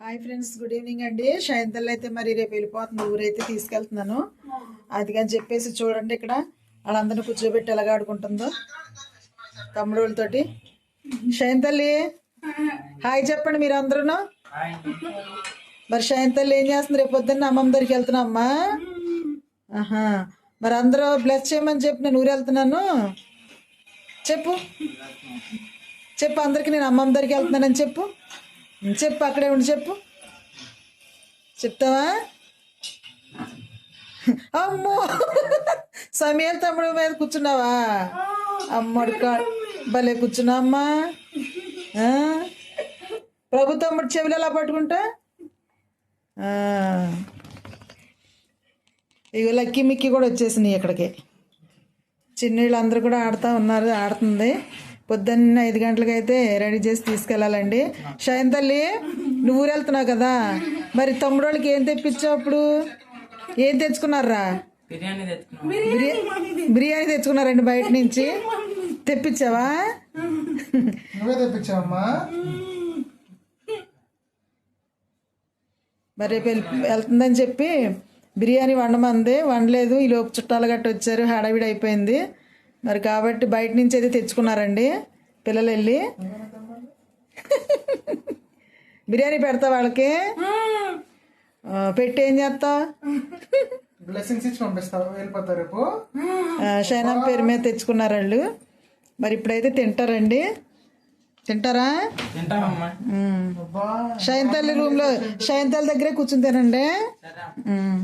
Hi friends good evening అండి. శయంతల్ అయితే మరి రేపు వెళ్ళిపోతుంది ఊరైతే తీసుకెళ్తున్నాను. అందుకని చెప్పేసి చూడండి ఇక్కడ. వాళ్ళందరినీ కూర్చోబెట్టి ఎలాగ ఆడుకుంటుందో తమ్ముడు వాళ్ళతోటి. హాయ్ చెప్పండి మీరు అందరూ మరి శయంతల్లి ఏం చేస్తుంది రేపు పొద్దున్న అమ్మమ్మ దగ్గరికి వెళ్తున్నామ్మా ఆహా మరి అందరూ బ్లెస్ చేయమని చెప్పి నేను ఊరు వెళ్తున్నాను. చెప్పు. చెప్పు అందరికి నేను అమ్మమ్మ దగ్గరికి వెళ్తున్నానని చెప్పు. చెప్పు అక్కడే ఉండి చెప్పు. చెప్తావా? అమ్మో! సమీర్ తమ్ముడు మీద కూర్చున్నావా? అమ్మడు కా భలే కూర్చున్నామ్మా ఆ? ప్రభు తమ్ముడు చెవులు ఎలా పట్టుకుంటా? ఇవి లక్కీ మిక్కీ కూడా వచ్చేసినాయి ఇక్కడికి. చిన్నీళ్ళు అందరూ కూడా ఆడుతూ ఉన్నారు ఆడుతుంది. పొద్దున్న ఐదు గంటలకైతే రెడీ చేసి తీసుకెళ్ళాలండి. షైన్ తల్లి నువ్వు ఊరు వెళ్తున్నావు కదా? మరి తమ్ముడు వాళ్ళకి ఏం తెప్పించావు అప్పుడు? ఏం తెచ్చుకున్నారా? బిర్యానీ తెచ్చుకున్నాం. బిర్యా- బిర్యానీ తెచ్చుకున్నారండి బయట నుంచి. తెప్పించావా? నువ్వే తెప్పించావమ్మా. మరి రేపు వెళ్ళి- వెళ్తుందని చెప్పి బిర్యానీ వండమంది. వండలేదు. ఈ లోపు చుట్టాలు గట్ట వచ్చారు హడావిడి అయిపోయింది. మరి కాబట్టి బయట నుంచి అయితే తెచ్చుకున్నారండి పిల్లలు వెళ్ళి బిర్యానీ పెడతా వాళ్ళకి. పెట్టి ఏం చేస్తావు బ్లెస్సింగ్స్ ఇచ్చి పంపిస్తావు వెళ్ళిపోతావు రేపు. షైనా పేరు మీద తెచ్చుకున్నారు వాళ్ళు. మరి ఇప్పుడైతే తింటారండి. తింటారా? షైన్ తల్లి రూమ్లో షైన్ తల్లి దగ్గరే కూర్చుని తినండి సరే ఉమ్.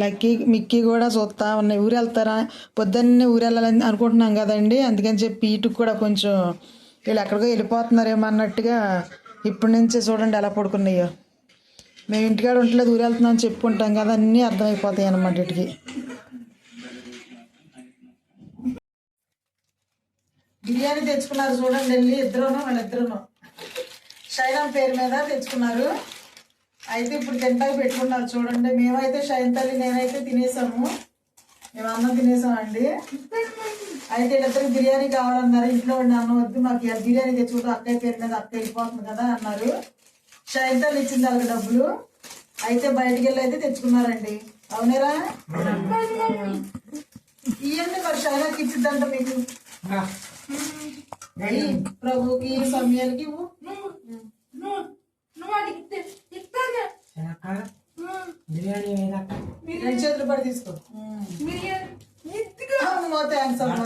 లక్కీ మిక్కీ కూడా చూస్తా ఉన్నాయి. ఊరు వెళ్తారా పొద్దున్నే ఊరు వెళ్ళాలని అనుకుంటున్నాం కదండి. అందుకని చెప్పి ఇటుకు కూడా కొంచెం వీళ్ళు ఎక్కడికో వెళ్ళిపోతున్నారేమో అన్నట్టుగా ఇప్పటి నుంచే చూడండి ఎలా పడుకున్నాయో. మేము ఇంటికాడ ఉండలేదు దూరం వెళ్తున్నాం అని చెప్పుకుంటాం కదా అన్నీ అర్థమైపోతాయి అన్నమాట వీటికి బిర్యానీ తెచ్చుకున్నారు చూడండి వెళ్ళి ఇద్దరును వాళ్ళిద్దరును. షైనా పేరు మీద తెచ్చుకున్నారు. అయితే ఇప్పుడు తింటాకి పెట్టుకున్నారు చూడండి. మేమైతే షైన్ తల్లి నేనైతే తినేసాము. మేము అన్నం తినేసామండి అయితే వీళ్ళిద్దరికి బిర్యానీ కావాలన్నారు. ఇంట్లో ఉండి అన్నం వద్దు మాకు బిర్యానీ తెచ్చుకుంటూ అక్కయ్య పేరు మీద అక్క వెళ్ళిపోతుంది కదా అన్నారు. షైన్ తల్లి ఇచ్చింది వాళ్ళకి డబ్బులు. అయితే బయటికి వెళ్ళి అయితే తెచ్చుకున్నారండి. అవునేరా? ఇవ్వండి మరి షైనాకి ఇచ్చిద్దంట మీకు. ప్రభుకి సమయాలకి ఇవ్వు. బిర్యానీ వేయదక్క రెండు చేతులు పడి తీసుకో. అమ్మో. థ్యాంక్స్ అమ్మా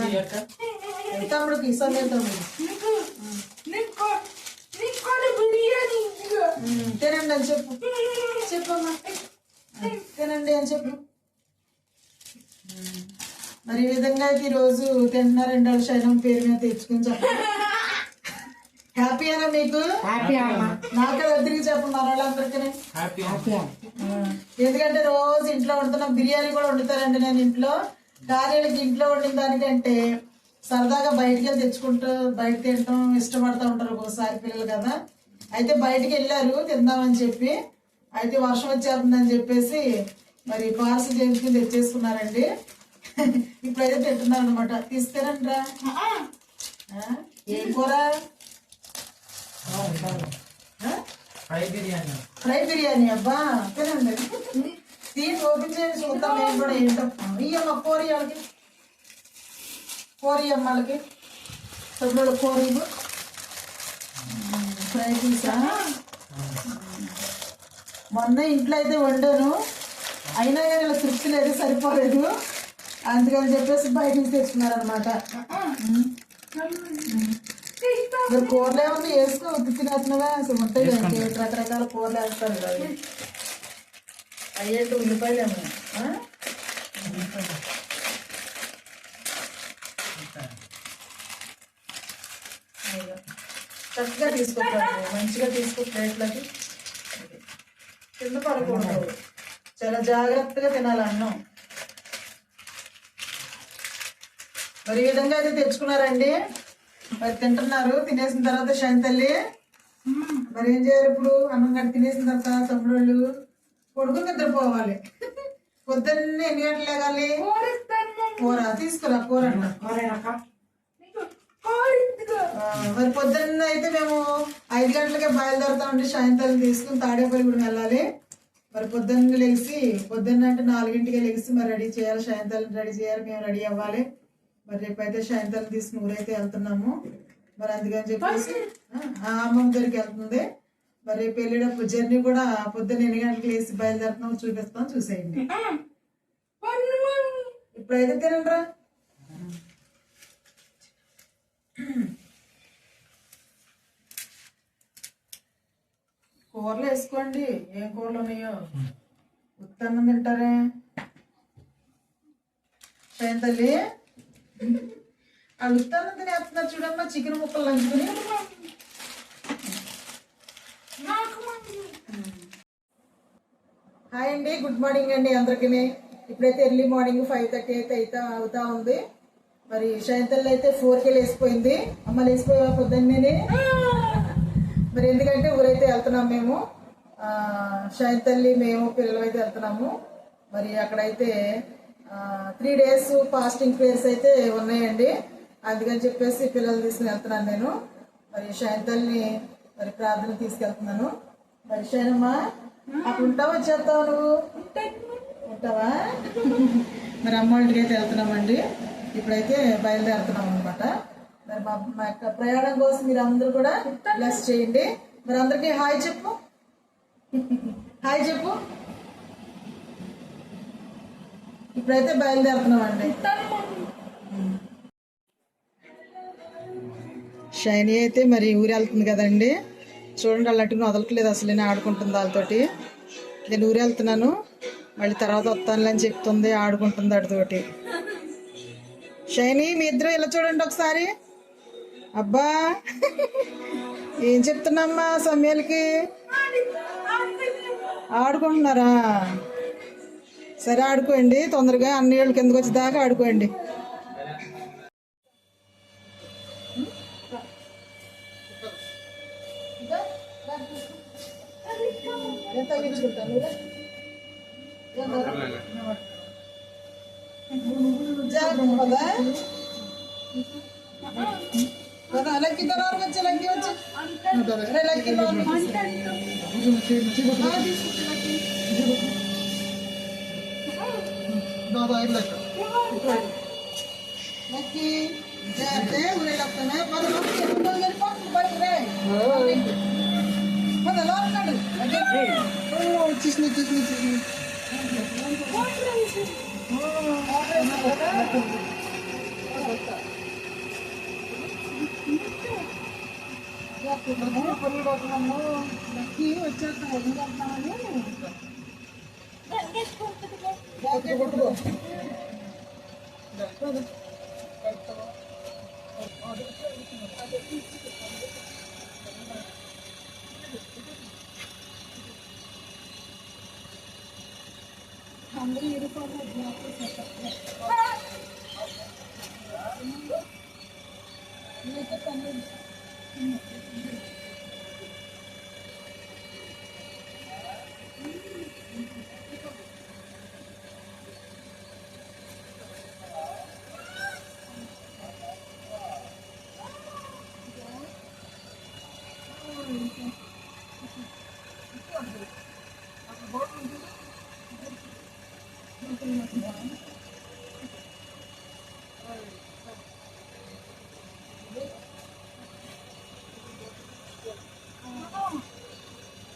తమ్ముడికి సమయం తమ్ముడు తినండి అని చెప్పు. చెప్పమ్మా. తినండి అని చెప్పు. మరి ఈ విధంగా అయితే ఈరోజు తింటున్నారండి వాళ్ళు శైలం పేరు మీద తెచ్చుకుని చెప్పండి. హ్యాపీయేనా మీకు? నాకు తిరిగి చెప్పండి వాళ్ళందరికీ. హ్యాపీ ఎందుకంటే రోజు ఇంట్లో వండుతున్నాం బిర్యానీ కూడా వండుతారండి నేను ఇంట్లో. కార్యాలకి ఇంట్లో వండిన దానికంటే సరదాగా బయటికి తెచ్చుకుంటూ బయట తినటం ఇష్టపడుతూ ఉంటారు ఒక్కోసారి పిల్లలు కదా. అయితే బయటికి వెళ్ళారు తిందామని చెప్పి. అయితే వర్షం వచ్చేస్తుందని చెప్పేసి మరి పార్సల్ చేయించుకుని తెచ్చేసుకున్నారండి. ఇప్పుడైతే తింటున్నారు అనమాట తీసుకురండి రా ఆ? ఏం కూర? ఫ్రై బిర్యానీ. ఫ్రై బిర్యానీ అబ్బా. తినండి. తీసి ఓపెన్ చేసి చూద్దాం మేము కూడా ఏంటో. ఇయ్యమ్మ కోరి వాళ్ళకి. కోరి అమ్మలకి. తొమ్మిది కోరి ఫ్రై పీసా మొన్న ఇంట్లో అయితే వండాను. అయినా కానీ ఇలా తృప్తి లేదు సరిపోలేదు. అందుకని చెప్పేసి బయట నుంచి తెచ్చుకున్నారనమాట మరి కూరలు ఏమన్నా వేసుకో తినేస్తున్నావా అసలు ఉంటాయి కదండి రకరకాల కూరలు వేస్తారు కదా. అయ్యేంటి ఉల్లిపాయలేమో చక్కగా తీసుకుంటాను మంచిగా తీసుకో ప్లేట్లకి. కింద పడకూడదు. చాలా జాగ్రత్తగా తినాలి అన్నం. మరి ఈ విధంగా అయితే తెచ్చుకున్నారండి. మరి తింటున్నారు. తినేసిన తర్వాత షైన్ తల్లి మరి ఏం చేయాలి ఇప్పుడు? అన్నం గంట తినేసిన తర్వాత తమ్ముడు వాళ్ళు కొడుకుని నిద్రపోవాలి. పొద్దున్నే ఎన్ని గంటలు లేగాలి? కూర తీసుకురా కూర అన్న. ఆ, మరి పొద్దున్న అయితే మేము ఐదు గంటలకే బయలుదేరుతామండి సాయంత్రం తీసుకుని తాడేపల్లి కూడా వెళ్ళాలి. మరి పొద్దున్న లేచి పొద్దున్న అంటే నాలుగింటికి లేచి మరి రెడీ చేయాలి. సాయంత్రం రెడీ చేయాలి మేము రెడీ అవ్వాలి. మరి రేపైతే సాయంత్రం తీసుకుని ఊరైతే వెళ్తున్నాము. మరి అందుకని చెప్పేసి అమ్మమ్మ దగ్గరికి వెళ్తుంది. మరి రేపు వెళ్ళేటప్పుడు జర్నీ కూడా పొద్దున్న ఎన్ని గంటలకు లేచి బయలుదేరుతున్నామో చూపిస్తాం చూసేయండి. ఇప్పుడైతే తినండిరా కూరలు వేసుకోండి. ఏం కూరలు ఉన్నాయో? ఉత్తన్నం తింటారే? ఏం తల్లి? ఆ ఉత్తన్నం తినేస్తున్నారు చూడమ్మా చికెన్ ముక్కలు నంచుకుని. హాయ్ అండి గుడ్ మార్నింగ్ అండి అందరికీ. ఇప్పుడైతే ఎర్లీ మార్నింగ్ ఫైవ్ థర్టీ అయితే అయితే అవుతా ఉంది. మరి శయంతల్లి అయితే ఫోర్కి లేసిపోయింది అమ్మ లేసిపోయా పొద్దున్నే మరి ఎందుకంటే ఊరైతే వెళ్తున్నాం మేము. షైన్ తల్లి మేము పిల్లలు అయితే వెళ్తున్నాము. మరి అక్కడైతే త్రీ డేస్ ఫాస్టింగ్ ప్లేస్ అయితే ఉన్నాయండి. అందుకని చెప్పేసి పిల్లలు తీసుకుని వెళ్తున్నాను నేను. మరి శయంతల్ని మరి ప్రార్థన తీసుకెళ్తున్నాను. మరి షైనమ్మా అక్కడ ఉంటావా వచ్చేస్తావు నువ్వు? ఉంటావా? మరి అమ్మ ఇంటికి అయితే వెళ్తున్నామండి. ఇప్పుడైతే బయలుదేరుతున్నాం అనమాట మరి మా మా యొక్క ప్రయాణం కోసం మీరు అందరూ కూడా బ్లెస్ చేయండి. మరి అందరికీ హాయ్ చెప్పు. హాయ్ చెప్పు. ఇప్పుడైతే బయలుదేరుతున్నామండి. షైనీ అయితే మరి ఊరు వెళ్తుంది కదండి. చూడండి అలాంటివి వదలట్లేదు అసలు నేను ఆడుకుంటుంది వాళ్ళతోటి. నేను ఊరు వెళ్తున్నాను. మళ్ళీ తర్వాత వస్తానులే అని చెప్తుంది ఆడుకుంటుంది వాటితోటి షైనీ మీ ఇద్దరు ఇలా చూడండి ఒకసారి. అబ్బా! ఏం చెప్తున్నామ్మా సమయాలకి? ఆడుకుంటున్నారా? సరే ఆడుకోండి. తొందరగా అన్ని ఏళ్ళు కిందకు వచ్చేదాకా ఆడుకోండి. ఎంత తగ్గించుకుంటాను జాగ్రత్త పదా పదా లక్కి తరారు వచ్చి లక్కి వచ్చి రే లక్కి లక్కి జాగ్రత్త ఊరేళ్ళొస్తానే పద లక్కి ఎప్పుడు వెళ్ళిపో బయట రే పద లోపలాడు వచ్చేసింది వచ్చేసింది వచ్చేసింది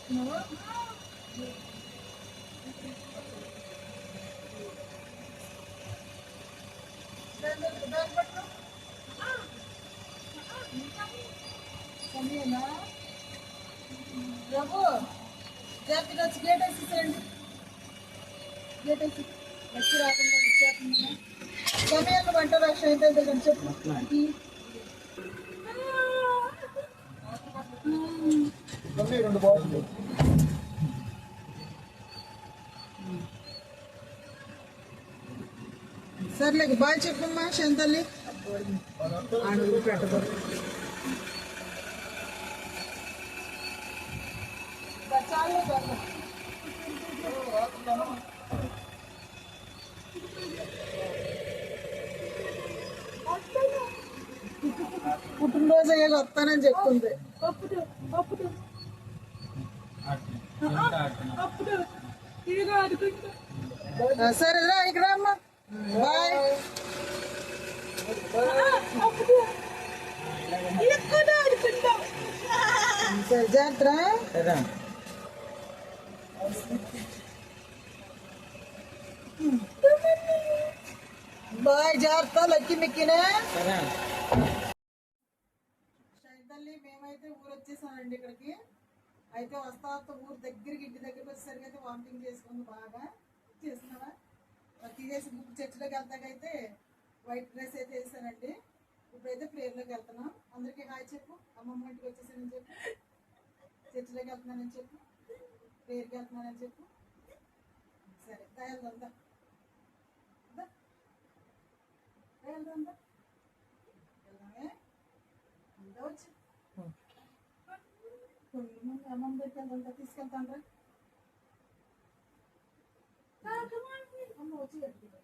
ప్రభు జాగ్రత్తగా వచ్చి గేట్ వేసేసేయండి గేట్ వేసి వచ్చి రాకుండా వచ్చేస్తుంది సమయాన్ని వంట రక్షణ అయితే దగ్గర చెప్పు ఈ. రెండు బాగుంది సర్లే బాయ్ చెప్పమ్మా శంతల్లి అడుగు పుట్టినరోజు అయ్యాక వస్తానని చెప్తుంది. ఆ, సరేరా ఇక్కడ అమ్మా బాయ్ సరే జాగ్రత్త సరే బాయ్ జాగ్రత్త లక్కి మిక్కినే సరే తల్లి మేమైతే ఊరు వచ్చేసామండి ఇక్కడికి అయితే వస్తా ఊరు దగ్గరికి ఇంటి దగ్గరికి వచ్చేసరికి అయితే వామిటింగ్ చేసుకుంది బాగా. చేస్తున్నావా? తీసేసి బుక్ చర్చిలోకి వెళ్తాకైతే వైట్ డ్రెస్ అయితే వేసానండి. ఇప్పుడైతే ప్రేయర్లోకి వెళ్తున్నాం. అందరికీ హాయ్ చెప్పు. అమ్మమ్మ ఇంటికి వచ్చేసానని చెప్పు. చర్చిలోకి వెళ్తున్నానని చెప్పు. ప్రేయర్కి వెళ్తున్నానని చెప్పు. సరే దా. వెళ్దాం ముందు అమ్మమ్మ తీసుకెళ్తాను రా అమ్మ వచ్చి కట్టుకుంటా